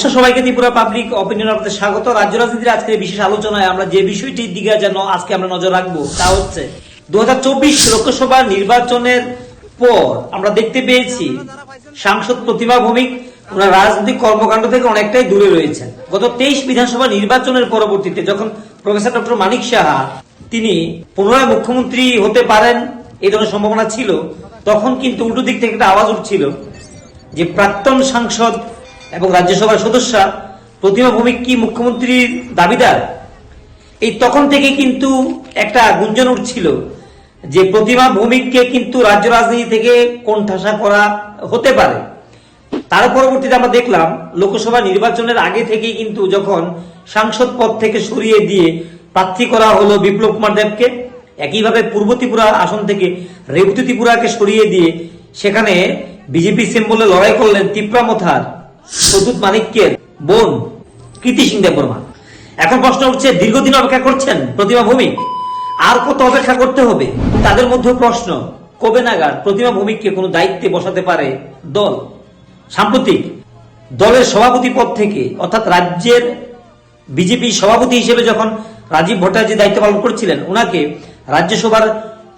নমস্কার সবাইকে, Tripura public opinion আপনাদের স্বাগত। রাজ্য রাজনীতির আজকের বিশেষ আলোচনায় আমরা যে বিষয়টির দিকে যেন আজকে আমরা নজর রাখব, তা হচ্ছে দু লোকসভা নির্বাচনের পর আমরা দেখতে পেয়েছি সাংসদ প্রতিমা ভৌমিক ওনার রাজনৈতিক কর্মকাণ্ড থেকে অনেকটাই দূরে রয়েছেন। গত তেইশ বিধানসভা নির্বাচনের পরবর্তীতে যখন প্রফেসর ডক্টর মানিক সাহা তিনি পুনরায় মুখ্যমন্ত্রী হতে পারেন এই ধরনের সম্ভাবনা ছিল, তখন কিন্তু উল্টো দিক থেকে একটা আওয়াজ উঠছিল যে প্রাক্তন সাংসদ এবং রাজ্যসভার সদস্যা প্রতিমা ভৌমিক কি মুখ্যমন্ত্রীর দাবিদার? এই তখন থেকে কিন্তু একটা গুঞ্জন উঠছিল যে প্রতিমা ভৌমিককে কিন্তু রাজ্য রাজনীতি থেকে কোন ঠাসা করা হতে পারে। তার পরবর্তীতে আমরা দেখলাম, লোকসভা নির্বাচনের আগে থেকেই কিন্তু যখন সাংসদ পদ থেকে সরিয়ে দিয়ে প্রার্থী করা হলো বিপ্লব কুমার দেবকে, একইভাবে পূর্ব ত্রিপুরা আসন থেকে রেবতী ত্রিপুরাকে সরিয়ে দিয়ে সেখানে বিজেপি সিম্বলে লড়াই করলেন তিপ্রা তিপ্রামথার। প্রদ্যুৎ মানিক্যের বোন কীর্তি সিং দেববর্মা এখন প্রশ্ন উঠছে, দীর্ঘদিন অপেক্ষা করছেন প্রতিমা ভৌমিক, আর কত অপেক্ষা করতে হবে? তাদের মধ্যে প্রশ্ন, কবে নাগাদ প্রতিমা ভৌমিককে কোনো দায়িত্বে বসাতে পারে দল? সাম্প্রতিক দলের সভাপতি পদ থেকে, অর্থাৎ রাজ্যের বিজেপি সভাপতি হিসেবে যখন রাজীব ভট্টাচার্য দায়িত্ব পালন করছিলেন ওনাকে রাজ্যসভার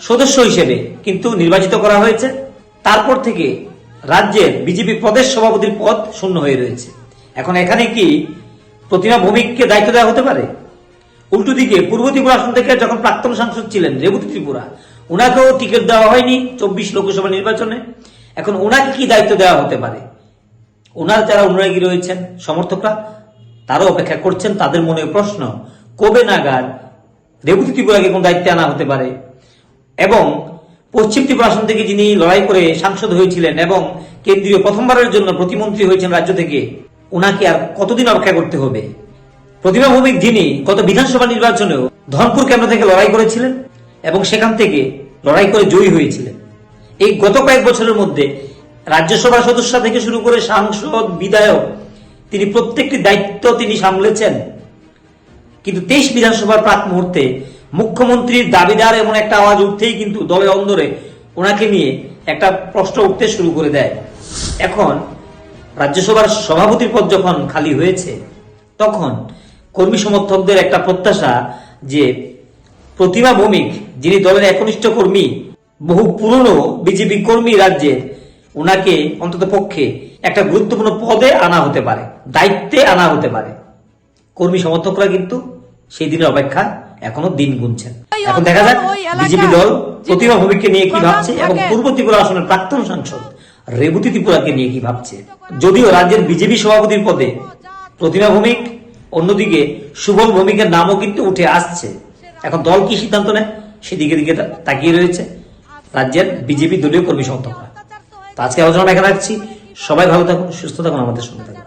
সদস্য হিসেবে কিন্তু নির্বাচিত করা হয়েছে। তারপর থেকে রাজ্যের বিজেপি প্রদেশ সভাপতির পদ শূন্য হয়ে রয়েছে। এখন এখানে কি প্রতিমা ভৌমিককে দায়িত্ব দেওয়া হতে পারে? উল্টো দিকে, পূর্ব ত্রিপুরা আসন থেকে যখন প্রাক্তন সাংসদ ছিলেন রেবতী ত্রিপুরা ওনাকেও টিকিট দেওয়া হয়নি চব্বিশ লোকসভা নির্বাচনে। এখন ওনাকে কি দায়িত্ব দেওয়া হতে পারে? ওনার যারা অনুরাগী রয়েছেন, সমর্থকরা, তারাও অপেক্ষা করছেন তাদের মনে প্রশ্ন, কবে নাগাদ রেবতী ত্রিপুরাকে কোন দায়িত্বে আনা হতে পারে? এবং পশ্চিম ত্রিপুরা আসন থেকে যিনি লড়াই করে সাংসদ হয়েছিলেন এবং কেন্দ্রীয় প্রথমবারের জন্য প্রতিমন্ত্রী হয়েছেন রাজ্য থেকে ওনাকে আর কতদিন অপেক্ষা করতে হবে? প্রতিমা ভৌমিক যিনি গত বিধানসভা নির্বাচনেও ধনপুর কেন্দ্র থেকে লড়াই করেছিলেন এবং সেখান থেকে লড়াই করে জয়ী হয়েছিলেন। এই গত কয়েক বছরের মধ্যে রাজ্যসভার সদস্য থেকে শুরু করে সাংসদ, বিধায়ক, তিনি প্রত্যেকটি দায়িত্ব তিনি সামলেছেন। কিন্তু তেইশ বিধানসভার প্রাক মুহূর্তে মুখ্যমন্ত্রীর দাবিদার এমন একটা আওয়াজ উঠতেই কিন্তু দলে অন্দরে ওনাকে নিয়ে একটা প্রশ্ন উঠতে শুরু করে দেয়। এখন রাজ্যসভার সভাপতির পদ যখন খালি হয়েছে, তখন কর্মী সমর্থকদের একটা প্রত্যাশা যে প্রতিমা ভৌমিক, যিনি দলের একনিষ্ঠ কর্মী, বহু পুরনো বিজেপি কর্মী রাজ্যের ওনাকে অন্তত পক্ষে একটা গুরুত্বপূর্ণ পদে আনা হতে পারে, দায়িত্বে আনা হতে পারে। কর্মী সমর্থকরা কিন্তু সেই দিনের অপেক্ষা এখনও দিন গুনছেন এখন দেখা যাক বিজেপি দল প্রতিভা ভৌমিককে নিয়ে কি ভাবছে এবং পূর্ব ত্রিপুরা আসনের প্রাক্তন সাংসদ রেবতী ত্রিপুরাকে নিয়ে কি ভাবছে? যদিও রাজ্যের বিজেপি সভাপতির পদে প্রতিভা ভৌমিক অন্যদিকে শুভম ভৌমিকের নামও কিন্তু উঠে আসছে। এখন দল কি সিদ্ধান্ত নেয়? সেদিকে দিকে তাকিয়ে রয়েছে রাজ্যের বিজেপি দলীয় কর্মী সমর্থকরা। তো আজকে আলোচনা এখানে রাখছি। সবাই ভালো থাকুন সুস্থ থাকুন আমাদের সঙ্গে থাকুন।